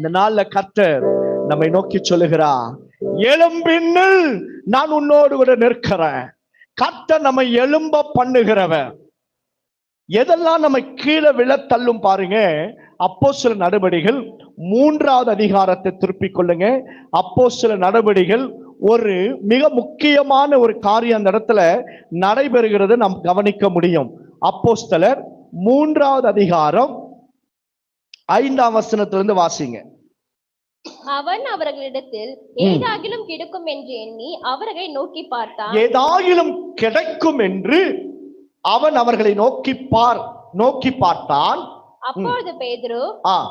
இந்த நாள்ல கர்த்தர் நம்மை நோக்கி சொல்லுகிறா எலும்பின்னில் நான் உன்னோடு கூட நிற்கிறேன். கர்த்தர் நம்மை எலும்ப பண்ணுகிறவன் எதெல்லாம் நம்ம கீழே விழ தள்ளும் பாருங்க. அப்போ சில நடவடிகள் மூன்றாவது அதிகாரத்தை திருப்பிக் கொள்ளுங்க. அப்போ சில நடவடிகள் ஒரு மிக முக்கியமான ஒரு காரியம் அந்த இடத்துல நடைபெறுகிறது. நாம் கவனிக்க முடியும். அப்போஸ்தலர் மூன்றாவது அதிகாரம் ஐந்தாம் வசனத்திலிருந்து வாசிங்க. அவன் அவர்களிடத்தில் ஏதாகிலும் கிடைக்கும் என்று எண்ணி அவர்களை நோக்கி பார்த்தான். ஏதாயிலும் கிடைக்கும் என்று அவன் அவர்களை நோக்கி பார் நோக்கி பார்த்தான். அப்பொழுது பேதுரு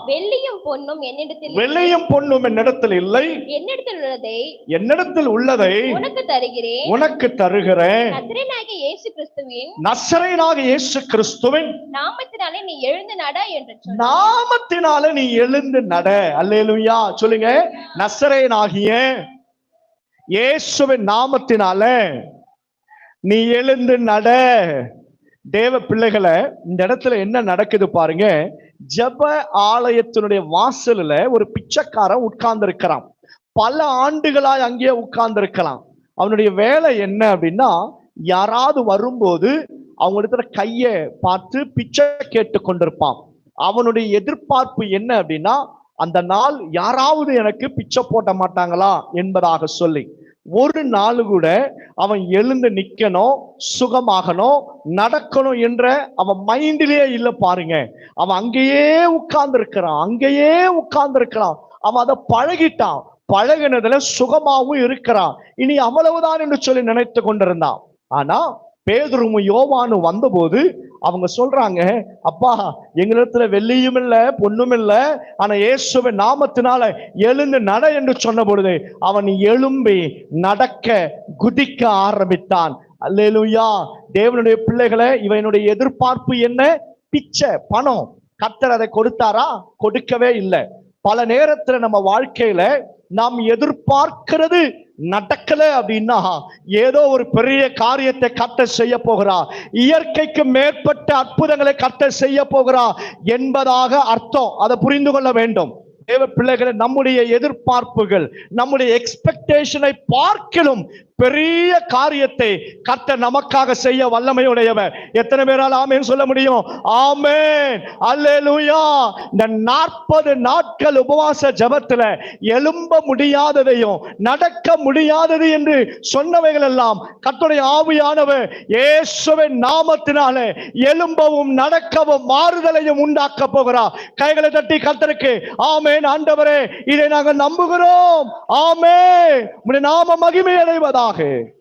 வெள்ளியும் பொன்னும் என்னிடத்தில் வெள்ளையும் பொண்ணும் என்னிடத்தில் இல்லை. என்னிடத்தில் உள்ளதை என்னிடத்தில் உள்ளதை உனக்கு தருகிறேன். உனக்கு தருகிறேன். நத்திரனாகிய இயேசு கிறிஸ்துவின் நசரேனாக இயேசு கிறிஸ்துவின் நாமத்தினாலே நீ எழுந்து நட என்று நாமத்தினால நீ எழுந்து நட. அல்லேலூயா. சொல்லுங்க. நசரேனாகிய இயேசுவின் நாமத்தினால நீ எழுந்து நட. தேவ பிள்ளைகளை இந்த இடத்துல என்ன நடக்குது பாருங்க. ஜெப ஆலயத்தினுடைய வாசல்ல ஒரு பிச்சைக்காரன் உட்கார்ந்து இருக்கிறான் பல ஆண்டுகளாய் அங்கேயே உட்கார்ந்து இருக்கலாம் அவனுடைய வேலை என்ன அப்படின்னா யாராவது வரும்போது அவங்க இடத்துல கையை பார்த்து பிச்சை கேட்டு கொண்டிருப்பான். அவனுடைய எதிர்பார்ப்பு என்ன அப்படின்னா அந்த நாள் யாராவது எனக்கு பிச்சை போட்ட மாட்டாங்களா என்பதாக சொல்லி. ஒரு நாள் கூட அவன் எழுந்து நிக்கணும் சுகமாகணும் நடக்கணும் என்ற அவன் மைண்டிலேயே இல்லை பாருங்க. அவன் அங்கேயே உட்கார்ந்து இருக்கிறான் அங்கேயே உட்கார்ந்து இருக்கிறான் அவன் அதை பழகிட்டான். பழகினதுல சுகமாவும் இருக்கிறான். இனி அவ்வளவுதான் என்று சொல்லி நினைத்து கொண்டிருந்தான். ஆனா பேதுருவும் யோவானும் வந்தபோது அவங்க சொல்றாங்க அப்பா எங்களிடத்துல வெள்ளியும் இல்ல பொண்ணும் இல்லை. ஆனா இயேசுவின் நாமத்தினால எழுந்து நட என்று சொன்ன பொழுது அவன் எழும்பி நடக்க குதிக்க ஆரம்பித்தான். அல்லேலுயா. தேவனுடைய பிள்ளைகளை இவனுடைய எதிர்பார்ப்பு என்ன? பிச்சை பணம். கத்தர் அதை கொடுத்தாரா? கொடுக்கவே இல்லை. பல நேரத்துல நம்ம வாழ்க்கையில நாம் எதிர்பார்க்கிறது நடக்கல அப்படின்னா ஏதோ ஒரு பெரிய காரியத்தை கட்ட செய்ய போகிறா இயற்கைக்கு மேற்பட்ட அற்புதங்களை கட்ட செய்ய போகிறா என்பதாக அர்த்தம். அதை புரிந்து கொள்ள வேண்டும். தேவ பிள்ளைகளை நம்முடைய எதிர்பார்ப்புகள் நம்முடைய எக்ஸ்பெக்டேஷனை பார்க்கிலும் பெரிய காரியத்தை கத்த நமக்காக செய்ய வல்லமையுடையவர். எத்தனை பேரால் ஆமேன் சொல்ல முடியும்? ஆமேன். அல்லேலூயா. இந்த நாற்பது நாட்கள் உபவாச ஜெபத்துல எழும்ப முடியாததையும் நடக்க முடியாதது என்று சொன்னவைகள் எல்லாம் கத்துடைய ஆவியானவர் இயேசுவின் நாமத்தினாலே எழும்பவும் நடக்கவும் மாறுதலையும் உண்டாக்க போகிறார். கைகளை தட்டி கத்தருக்கு ஆமேன் ஆண்டவரே இதை நாங்கள் நம்புகிறோம். ஆமே நாம மகிமை lenguaje.